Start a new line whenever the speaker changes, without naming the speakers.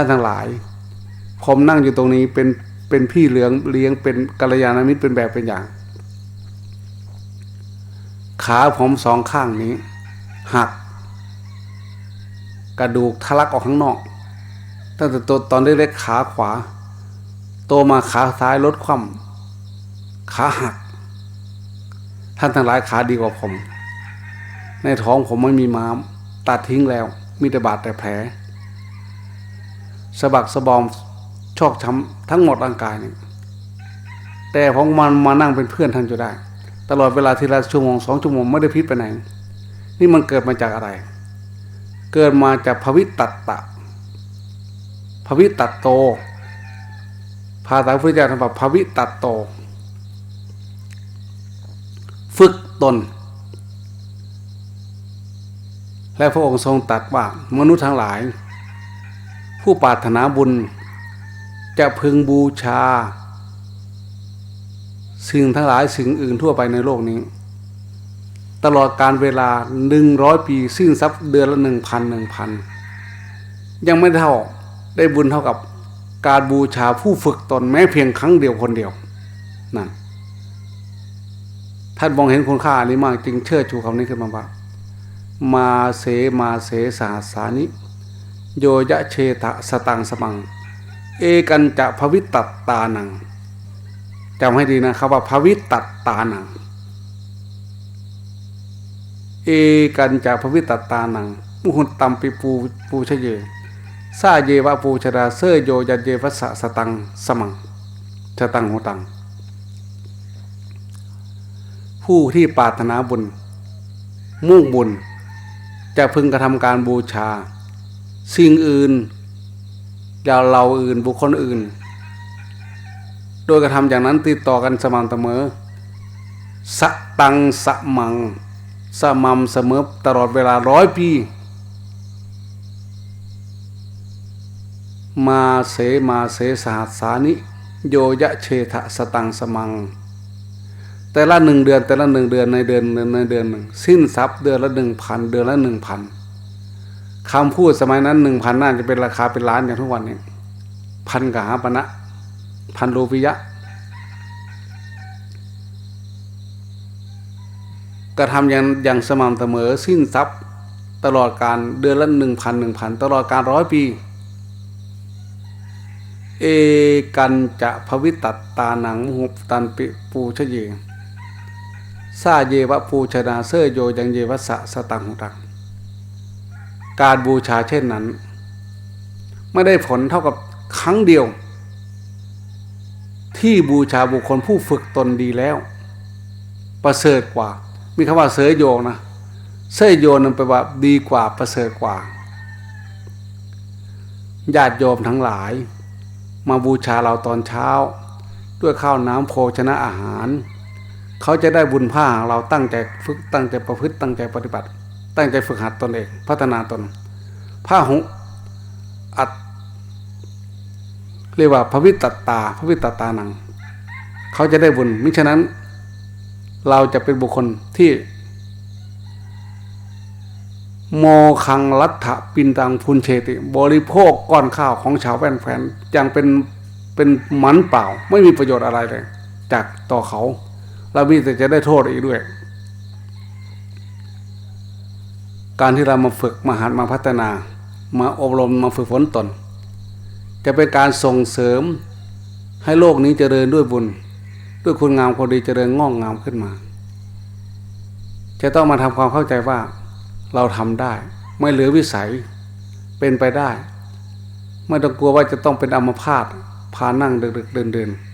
ท่านทั้งหลาย ผมนั่งอยู่ตรงนี้เป็นเป็นพี่เหลืองเลี้ยงเป็นกัลยาณมิตรเป็นแบบเป็นอย่าง ขาผมสองข้างนี้ หัก กระดูกทะลักออกข้างนอกตั้งแต่ตัวตอนเล็กๆขาขวา โตมาขาซ้ายลดความขาหัก ท่านทั้งหลายขาดีกว่าผม ในท้องผมไม่มีม้าม ตัดทิ้งแล้ว มีแต่บาดแต่แผล สะบักสะบอมชอกช้ำทั้งหมดร่างกายนี่แต่ผมมันมานั่งเป็นเพื่อนท่านจะได้ ตลอดเวลาทีละชั่วโมงสองชั่วโมงไม่ได้พิษไปไหน นี่มันเกิดมาจากอะไร เกิดมาจากภวิตัตตะภวิตัตโตภาษาพุทธเจ้าท่านบอกภวิตัตโต ฝึกตน และพระองค์ทรงตรัสว่ามนุษย์ทั้งหลาย ผู้ปรารถนาบุญ จะพึงบูชา สิ่งทั้งหลายสิ่งอื่นทั่วไปในโลกนี้ ตลอดการเวลาหนึ่งร้อยปีสิ้นทรัพย์เดือนละหนึ่งพันหนึ่งพันยังไม่เท่าได้บุญเท่ากับการบูชาผู้ฝึกตนแม้เพียงครั้งเดียวคนเดียวนั่นท่านมองเห็นคุณค่าอันนี้มากจึงเชิดชูคำนี้ขึ้นมาว่า มาเสมาเสสหัสสานิ โยยะเชตะสตังสมัง เอกันจะภวิตตัตตานังจำให้ดีนะครับว่าภวิตตัตตานัง เอกันจะภวิตตัตตานังมุหุตัมปิปูปูชเยซาเยวะปูชดาเซโยยเยวัสสะสตังสมังสตังโหตัง ผู้ที่ปรารถนาบุญ มุ่งบุญ จะพึงกระทำการบูชา สิ่งอื่นอย่าเราอื่นบุคคลอื่น โดยกระทำอย่างนั้นติดต่อกันสม่ำเสมอสตังสมัง สม่ำเสมอตลอดเวลาร้อยปี มาเสมาเสสหัสสานิโยยะเชทะสตังสมัง แต่ละหนึ่งเดือนแต่ละหนึ่งเดือนในเดือนในเดือนหนึ่งสิ้นทรัพย์เดือนละหนึ่งพันเดือนละหนึ่งพัน คำพูดสมัยนั้นหนึ่งพันน่าจะเป็นราคาเป็นล้านอย่างทุกวันนี้พันกหาปณะพันโลปิยะกระทำอย่างอย่างสม่ำเสมอสิ้นทรัพย์ตลอดการเดือนละหนึ่งพันหนึ่งพันตลอดการร้อยปี เอกันจะภวิตัตตานังมุหตันปิปูชเยซาเยวะปูชนาเซโยยังเยวะสะสตังหุตัง การบูชาเช่นนั้น ไม่ได้ผลเท่ากับครั้งเดียว ที่บูชาบุคคลผู้ฝึกตนดีแล้ว ประเสริฐกว่า มีคำว่าเสยโยนะเสยโยนั่นแปลว่าดีกว่าประเสริฐกว่าญาติโยมทั้งหลาย มาบูชาเราตอนเช้า ด้วยข้าวน้ำโภชนะอาหาร เขาจะได้บุญผ้าเราตั้งใจฝึกตั้งใจประพฤติตั้งใจปฏิบัติ ตั้งใจฝึกหัดตนเอง พัฒนาตนผ้าหงอัดเรียกว่าพระวิตตตาพระวิตตตานัง เขาจะได้บุญมิฉะนั้น เราจะเป็นบุคคลที่ โมคังลัทธปินตังพุนเชติ บริโภคก้อนข้าวของชาวแว่นแฟนยังเป็นเป็นหมันเปล่า ไม่มีประโยชน์อะไรเลย จากต่อเขา เรามีแต่จะได้โทษอีกด้วย การที่เรามาฝึกมาหัดมาพัฒนา มาอบรมมาฝึกฝนตน จะเป็นการส่งเสริมให้โลกนี้เจริญด้วยบุญ ด้วยคุณงามความดีเจริญงอกงามขึ้นมา จะต้องมาทำความเข้าใจว่าเราทำได้ ไม่เหลือวิสัยเป็นไปได้ ไม่ต้องกลัวว่าจะต้องเป็นอัมพาตพานั่งดึกๆเดินๆ